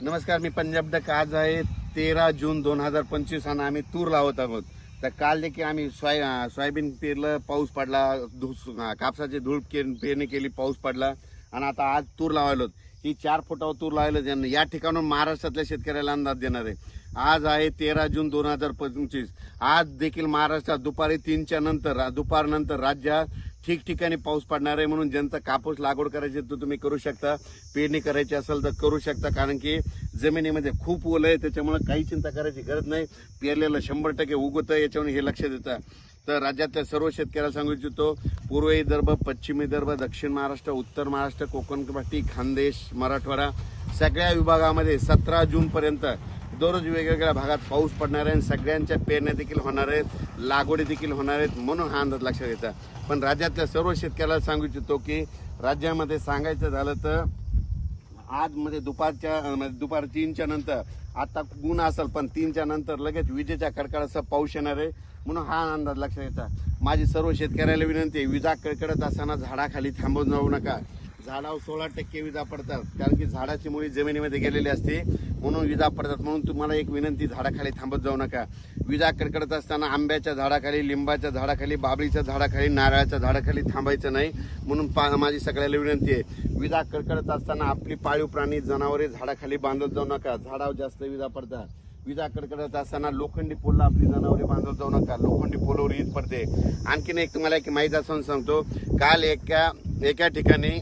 नमस्कार मी पंजाब डक. आज आहे तेरा जून दोन हजार पंचवीस आणि आम्ही तूर लावत आहोत. तर काल देखील आम्ही सोय सोयाबीन पेरलं पाऊस पडला धुस कापसाची धूळ के- पेरणी केली पाऊस पडला. आणि आता आज तूर लावायलो. ही चार फुटावर तूर लावायला या ठिकाणून महाराष्ट्रातल्या शेतकऱ्याला अंदाज देणार आहे. आज आहे तेरा जून दोन हजार पंचवीस. आज देखील महाराष्ट्रात दुपारी तीनच्या नंतर दुपारनंतर राज्यात ठिकठिकाणी पाऊस पडणार आहे म्हणून ज्यांचा कापूस लागवड करायची तर तुम्ही करू शकता. पेरणी करायची असेल तर करू शकता कारण की जमिनीमध्ये खूप ओलं आहे त्याच्यामुळे काही चिंता करायची गरज नाही. पेरलेलं शंभर टक्के उगवतं याच्यावर हे लक्ष देतं. तर राज्यातल्या सर्व शेतकऱ्याला सांगू इच्छितो पूर्व विदर्भ पश्चिम विदर्भ दक्षिण महाराष्ट्र उत्तर महाराष्ट्र कोकण पट्टी खानदेश मराठवाडा सगळ्या विभागामध्ये सतरा जूनपर्यंत दररोज वेगवेगळ्या भागात पाऊस पडणार आहे आणि सगळ्यांच्या पेरण्या देखील होणार आहेत. लागवडी देखील होणार आहेत म्हणून हा अंदाज लक्षात घ्यायचा. पण राज्यातल्या सर्व शेतकऱ्याला सांगू इच्छितो की राज्यामध्ये सांगायचं झालं तर आजमध्ये दुपारच्या म्हणजे दुपार तीनच्या नंतर आता गुण असेल पण तीनच्या नंतर लगेच विजेच्या कडकडाचा पाऊस येणार आहे म्हणून हा अंदाज लक्षात घ्यायचा. माझी सर्व शेतकऱ्याला विनंती आहे विजा कडकडत असताना झाडाखाली थांबवून जाऊ नका. झाडावर सोळा टक्के विजा पडतात कारण की झाडाची मुळी जमिनीमध्ये गेलेली असते. म्हणून विजा पडतात. म्हणून तुम्हाला एक विनंती झाडाखाली थांबत जाऊ नका. विजा कडकडत असताना आंब्याच्या झाडाखाली लिंबाच्या झाडाखाली बाबळीच्या झाडाखाली नारळाच्या झाडाखाली थांबायचं नाही म्हणून पा माझी सगळ्याला विनंती आहे. विजा कडकडत असताना आपली पाळीव प्राणी जनावरे झाडाखाली बांधत जाऊ नका. झाडावर जास्त विजा पडतात. विजा कडकडत असताना लोखंडी पोलला आपली जनावरे बांधत जाऊ नका. लोखंडी पोलवर ईद पडते. आणखीन एक तुम्हाला एक माहीत असून सांगतो. काल एका एका ठिकाणी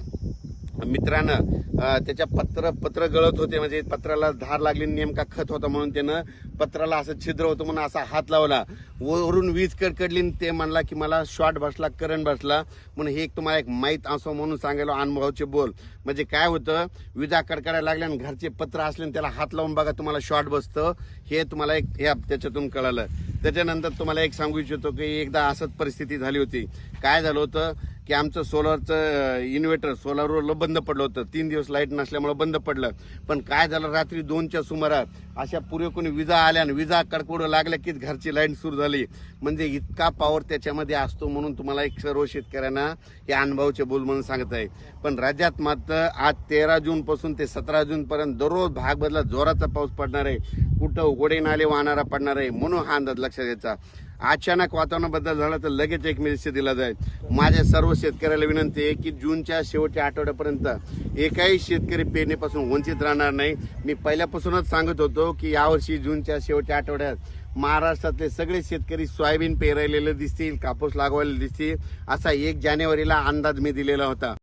मित्रानं त्याच्या पत्र पत्र गळत होते. म्हणजे पत्राला धार लागली नेमका खत होता म्हणून त्यानं पत्राला असं छिद्र होतं म्हणून असा हात लावला. वरून वीज कडकडली आणि ते म्हणला की मला शॉर्ट बसला करंट बसला. म्हणून हे एक तुम्हाला एक माहीत असो म्हणून सांगायला अनुभवाचे बोल. म्हणजे काय होतं विजा कडकडायला लागल्या आणि घरचे पत्र असले आणि त्याला हात लावून बघा तुम्हाला शॉर्ट बसतं. हे तुम्हाला एक हे त्याच्यातून कळालं. त्याच्यानंतर तुम्हाला एक सांगू इच्छितो की एकदा असंच परिस्थिती झाली होती. काय झालं होतं की आमचं सोलरचं इन्व्हर्टर सोलरवर बंद पडलं होतं. तीन दिवस लाइट नसल्यामुळे बंद पडलं. पण काय झालं रात्री दोनच्या सुमारास अशा पुरेकून विजा आल्या आणि विजा कडकडू लागल्या की घरची लाइट सुरू झाली. म्हणजे इतका पॉवर त्याच्यामध्ये असतो म्हणून तुम्हाला एक सर्व शेतकऱ्यांना हे अनुभवचे बोल म्हणून सांगत आहे. पण राज्यात मात्र आज तेरा जून पासून ते सतरा जून पर्यंत दररोज भाग बदला जोराचा पाऊस पडणार आहे. कुठं उघडे नाले वाहणारा पडणार आहे म्हणून हा अंदाज लक्षात घ्यायचा. अचानक वातावरण बदल झाला तर लगेच एक मेसेज दिला जाईल. माझ्या सर्व शेतकऱ्याला विनंती आहे की जूनच्या शेवटच्या आठवड्यापर्यंत एकाही शेतकरी पेरणीपासून वंचित राहणार नाही. मी पहिल्यापासूनच सांगत होतो की यावर्षी जूनच्या शेवटच्या आठवड्यात महाराष्ट्रातले सगळे शेतकरी सोयाबीन पेरायलेले दिसतील कापूस लागवायला दिसतील असा एक जानेवारीला अंदाज मी दिलेला होता.